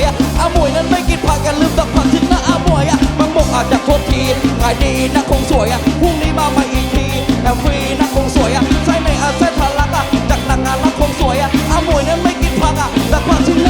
วยอะอาหมวยนั้นไม่กินผักกันลืมตักผักทิ้งนะอาหมวยอะมังโมอาจจะโทษทีขายดีนะคงสวยอะพรุ่งนี้มาใหม่อีกทีแอมฟรีนะคงสวยอะใส่ในอาเส่ทะลักอะจากหนังงานรักคงสวยอะอาหมวยนั้นไม่กินผักอะตักผักทิ้งน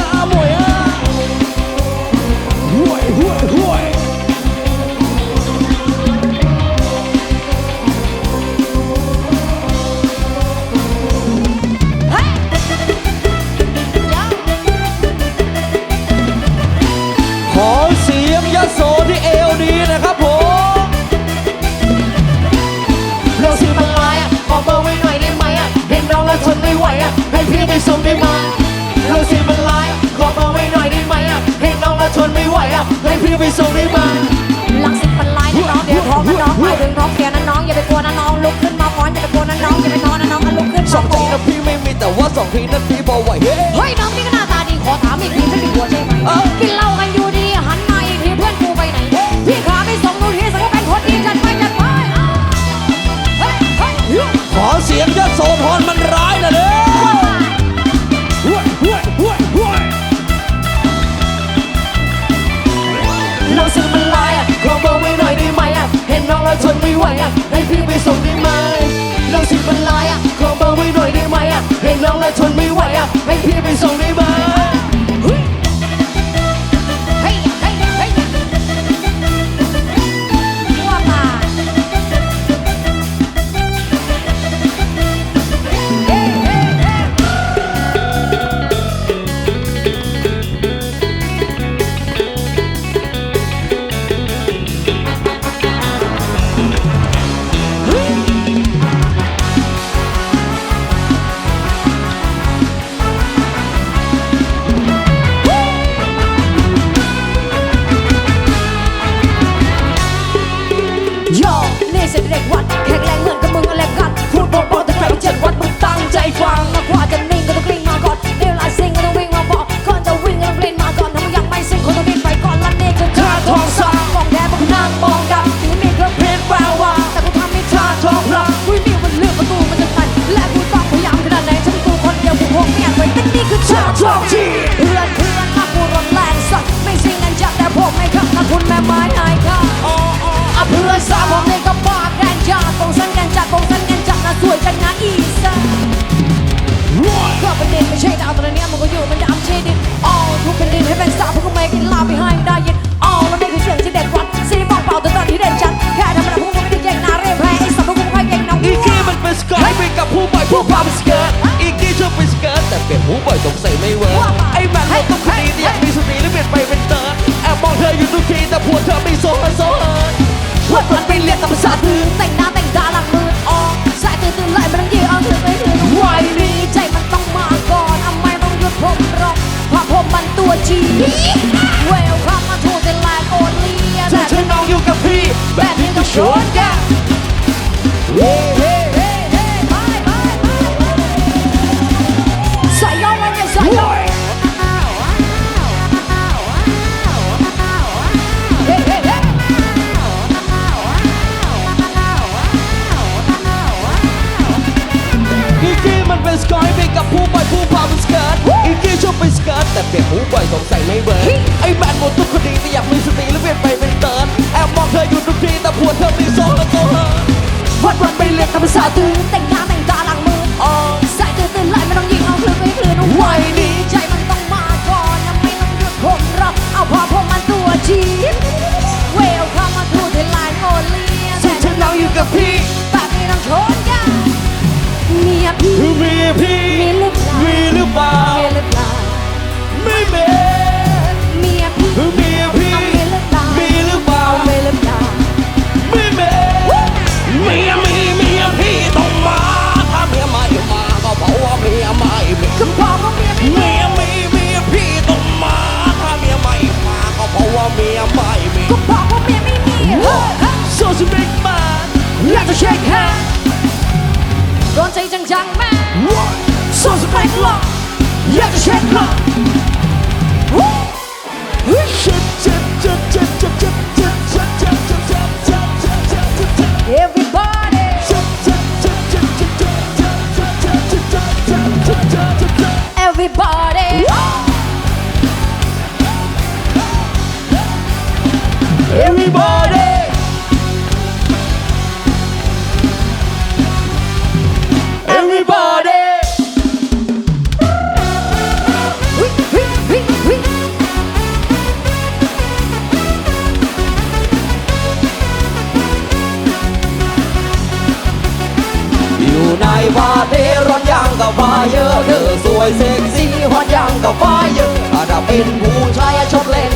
ะอา มีแต่ว่าทีนั้นพี่พอไหวเฮ้เฮ้ยน้องนี่ก็หน้าตาดีขอถามอีกทีไม่มีหัวใช่ไหมกินเหล้ากันอยู่ดีหันมาอีกทีเพื่อนกูไปไหนพี่ขาไม่ส่งดูทีสักว่าเป็นคนดีจัดไปจัดไปขอเสียงยโสธรมันร้ายนะเด้อห่วยห่วยห่วยห่วยเรื่องสิ่งมันลายอะขอเบอร์ไว้หน่อยได้ไหมอะเห็นน้องแล้วทนไม่ไหวอะให้พี่ไปส่งได้ไหมเรื่องสิ่งมันลายอะขอเบอร์ไว้หน่อยได้ ทนไม่ไหวอะให้พี่ไปส่งได้ไหม กับผู้พาเป็นสเกิร์ตอีกกี้ชอบเป็นสเกิร์ตแต่เปลี่ยนผู้บ่อยสงสัยไม่เวิร์กไอ้แมนเราต้องคดีแต่อยากมีสติแล้วเปลี่ยนไปเป็นเติร์ดแอบมองเธออยู่ทุกทีแต่ผัวเธอไม่โซฮโซ่เฮิร์วัดมันไปเรียกตามภาษาถึงแต่งหน้าแต่งตาหลังมือออกสายตื่นตื่นไล่มันต้องยืนเอาถึงไม่ถึงวัยนี้ใจมันต้องมาก่อนทำไมต้องหยุดผมรอกเพราะผมมันตัวจีเวลคัมมาทูเดนไลน์โอเลียถ้าเธอน้องอยู่กับพี่แบบนี้ต้องชนกัน หมดทุกคดีแต่อยากมีสติแล้วเปลี่ยนไปเป็นเติร์ดแอบมองเธออยู่ทุกทีแต่ผัวเธอไม่โซฮโซเฮิร์วัดวันไปเรียกตามภาษาตื่นแต่งหน้าแต่งตาหลังมือออกใส่ตื่นตื่นไล่ไม่ต้องยิงเอาคลื่นไปคลื่นวัยนี้ใจมันต้องมาก่อนยังไม่ต้องหยุดผมรอกเอาพอผมมันตัวจีเวลคัมมาทูเดนไลน์โอเลียถ้าเธอน้องอยู่กับพี่แบบนี้ต้องชนกันเมียพี่มีพี่มีหรือเปล่ามีหรือเปล่าเมียหรือเปล่าไม่มีเมียพี่มีพี่เอาเมียหรือเปล่ You have to shake.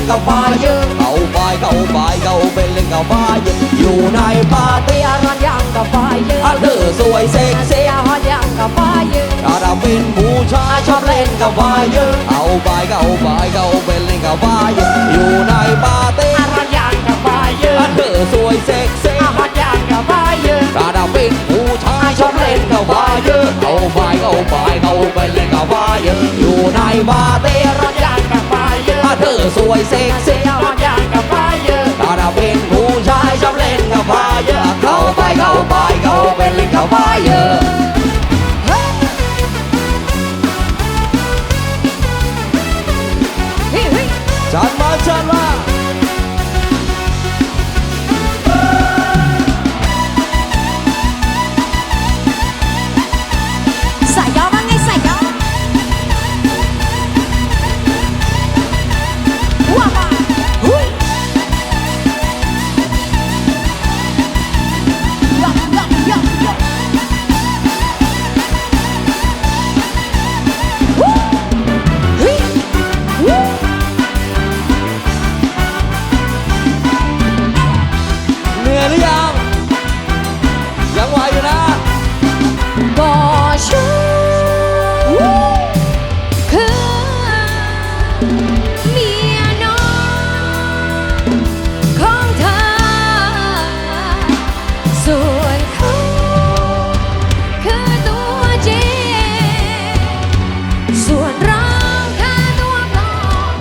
kabaye Kaubaye, kaubaye, kaubelin kabaye อะอยู่ในปาร์ตี้รันยังเก่าไปเยอะอันเธอสวยเซ็กซี่อาฮอนยังเก่าไปเยอาเราเป็นผู้ชายชอบเล่นเก่าไปเยอะเาบายเก่าบายเอาเป็นเล่น kabaye อยู่ในปาร์ตี้รันยังเก่าไปเยอะอันเธอสวยเซ็กซี่อาฮอนยังเก่าไปเยอาเราเป็นผู้ชายชอบเล่นเก่าไปเยอะเาบายเก่าบายเอาเป็นเล่น kabaye อยู่ในปาร์ตี้รันยัง kabaye ถ้าเธอสวยเซ็กเสีซี่ยร้อนยางกับไฟเยอะ ส่วนเราแค่ตัวปลอม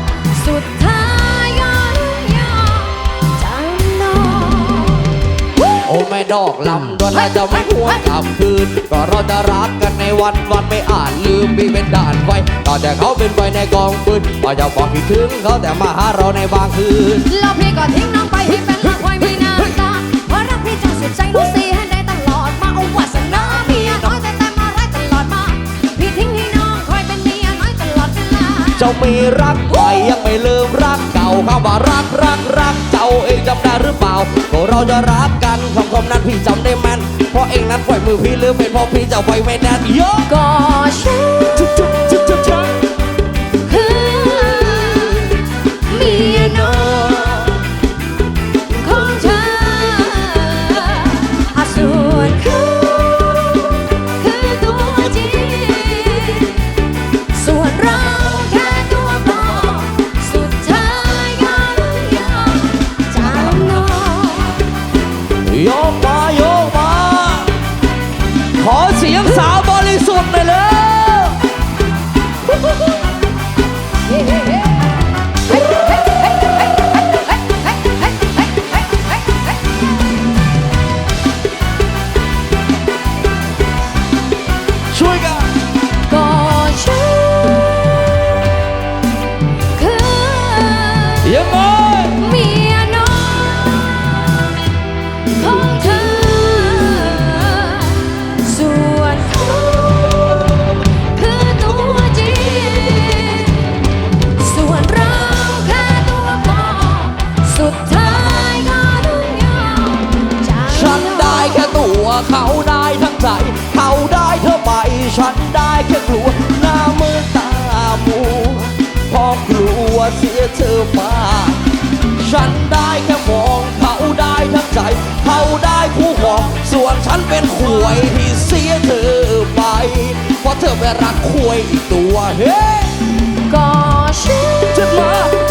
สุดท้ายก็ต้องยอมจำนนโอ้แม่ดอกลำดวนเราจะไม่หวนกลับคืน ก็เราจะรักกันในวันวันไม่อาจลืมพี่เป็นด่านไฟตอนแต่เขาเป็นไฟในกองปืนก็จะบอกคิดถึงเขาแต่มาหาเราในบางคืน แล้วพี่ก็ทิ้งน้องไปให้เป็นละควายไม่นานตาเพราะรักพี่จนสุดใจน้องสีให้ ลาเจ้ามีรักใหม่ยังไม่ลืมรักเก่าคำว่ารักรักรักเจ้าเองจำได้หรือเปล่าก็เราจะรักกันคำคำนั้นพี่จำได้แม่นเพราะเองนั้นปล่อยมือพี่ลืมเป็นเพราะพี่จะไว้ไม่แน่นโยกก็ฉัน อนฉันเป็นขวยที่เสียเธอไป เพราะเธอไปรักขวยอีกตัว เฮ้ก็ฉันจะมา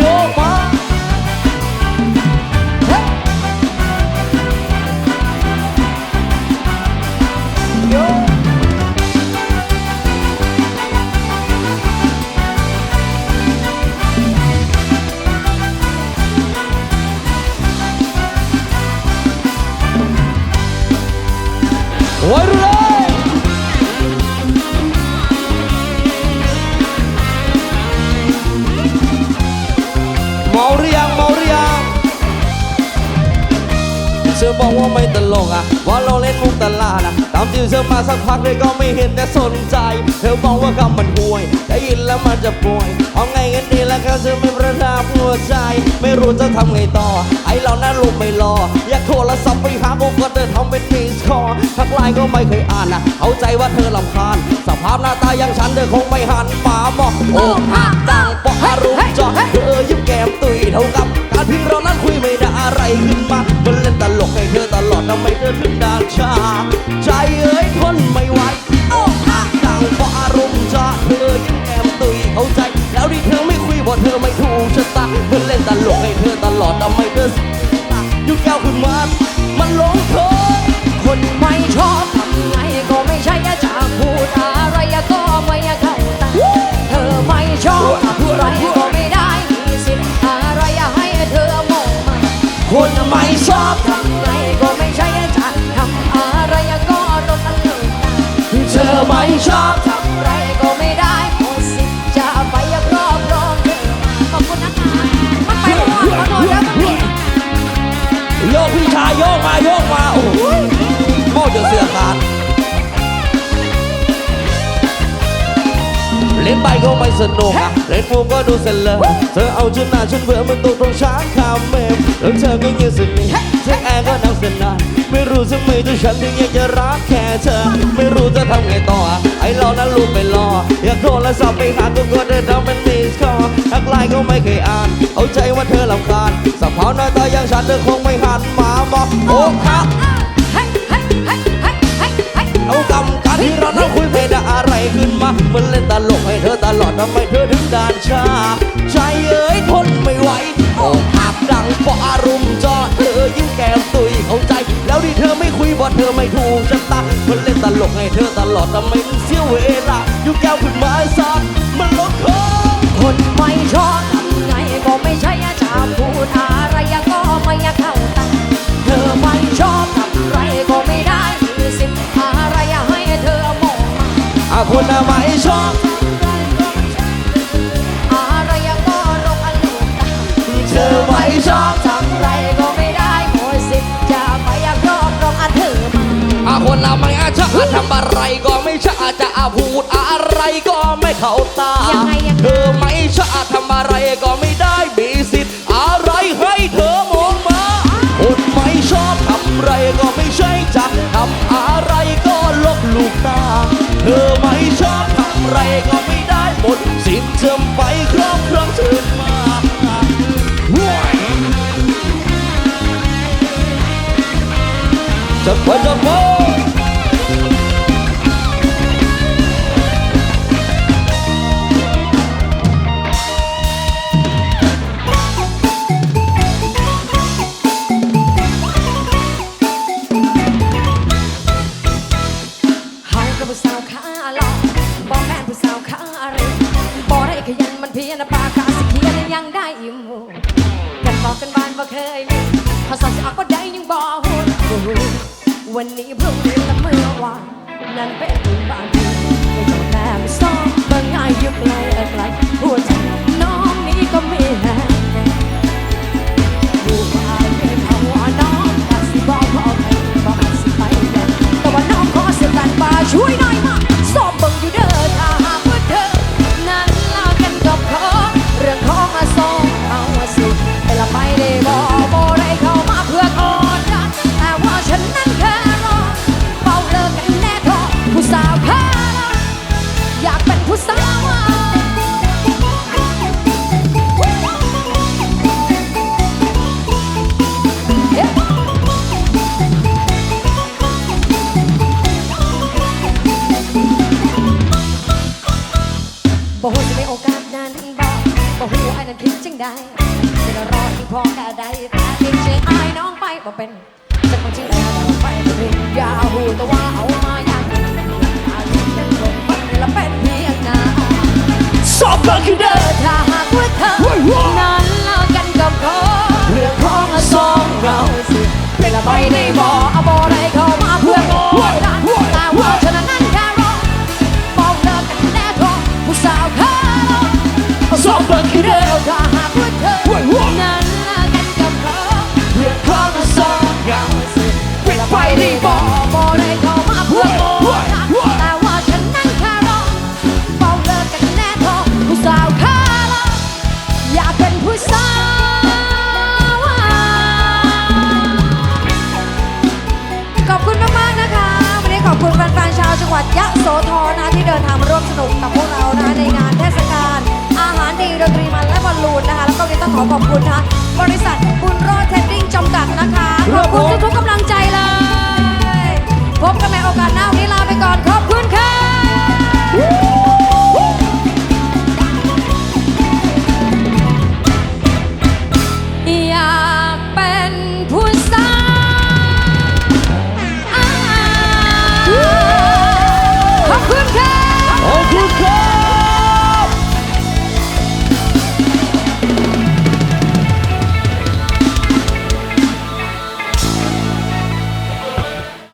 有。 ธอบอกว่าไม่ตลกอะว่าเราเล่นมุกตลาดอะตามที่เธอมาสักพักเลยก็ไม่เห็นแต่สนใจ เธอบอกว่าคำมันห่วยได้ยินแล้วมันจะป่วยเอาไงกันดีแล้วครับเธอไม่ประทับหัวใจ ไม่รู้จะทำไงต่อ ไอเรานั้นลงไม่รอ อยากโทรศัพท์ไปหากูก็เดินทำเป็นมิสคอทักไลน์ก็ไม่เคยอ่านนะเอาใจว่าเธอลำคาญ สภาพหน้าตาอย่างฉันเธอคงไม่หันมาบอกโอ้หักดังปะอารมณ์จอเธอยิ้มแก้มตุยเท่ากับ การที่เรานั้นคุยไม่ได้อะไรขึ้นมามันเล่นตลกให้เธอตลอดทำไมเธอถึงด่าชา ใจเอ้ยทนไม่ไหวโอ้หักดังปะอารมณ์จะเธอยังแก้มตุยเข้าใจ แล้วที่เธอไม่คุยบอกเธอไม่ถูกชะตามันเล่นตลกให้เธอตลอดทำไมเธอยุ่งแก้วขึ้นมา มันหลงเธอคนไม่ชอบทำไงก็ไม่ใช่จ ไม่ชอบทำไรก็ ล่นไปก็ไม่สนุกอะเล่นมุกก็ดูเสร็จเลยเธอเอาจนหน้าฉันเบื่อมันตกตรงช้างคาเมมแล้วเธอก็เงียบสนิทเช็คแอร์ก็นั่งเสนานไม่รู้ทำไมตัวฉันถึงอยากจะรักแค่เธอ ไม่รู้จะทำไงต่ออะไอเรานั้นรู้ไปรออยากโทรศัพท์ไปหาตัวก็เดินทำเป็นมิสคอทักไลน์ก็ไม่เคยอ่าน เอาใจว่าเธอลำคาญสภาพหน้าตาอย่างฉันเธอคงไม่หันมาบอกโอ้ครับเฮ้ยเฮ้ยเฮ้ยเฮ้ยเฮ้ยเฮ้ยเอากำการที่เรานั้นคุยไม่ไทำไมเธอถึงด่านชา ใจเอ้ยทนไม่ไหวโอ้หักดังเพราะอารมณ์จอเธอยิ้มแก้มตุยเข้าใจ แล้วที่เธอไม่คุยบอกเธอไม่ถูกชะตามันเล่นตลกให้เธอตลอดทำไมเสียเวลายุ่งแก้วขึ้นมาไอ้สัตว์มันลดคอคนไม่ชอบทำไงก็ไม่ใช่จะพูดอะไรก็ไม่เข้าตาเธอไม่ชอบทำไรก็ไม่ได้มีสิทธิ์อะไรให้เธอมองมาอาคนน่ะไม่ชอบ อาชาทำอะไรก็ไม่ชาจะอาพูดอะไรก็ไม่เข้าตายังไงยังไง เธอไม่ชาทำอะไรก็ไม่ได้ ผู้สาวขาหลอกบอกแม่นผู้สาวขาอะไรบอกได้ขยันมันเพียรปากกาสิเขียนยังได้อิ่มกันบอกกันบ้านบ่เคยมีภาษาจะออกก็ได้ยังบอกวันนี้พรุ่งนี้และเมื่อวานนั่นเป็นบ้านที่ไม่ต้องแนมซ้อมบางง่ายยู่ไกลเออไกลหัวใจน้องนี้ก็ไม่แห้ มาช่วยหน่อ บ่ฮู้จะมีโอกาสนั้นบ่บ่ฮู้ไอ้นั้นคิดจังใดจะรอที่พอกะได้แต่ที่เชื่ออายน้องไปบ่เป็นจะคงชิงแล้วไปบ่เป็นอย่าฮู้แต่ว่าเอามาอย่างอายุยังคงมันละเป็นเพียงน้าสอบกันคือเดินถ้าหากว่าเธอนั้นเลิกกันกับเขาเรื่องของสองเราสิเป็นละไม่ได้บอกเอาบ่ได้เข้ามาเพื่อกด สอบกั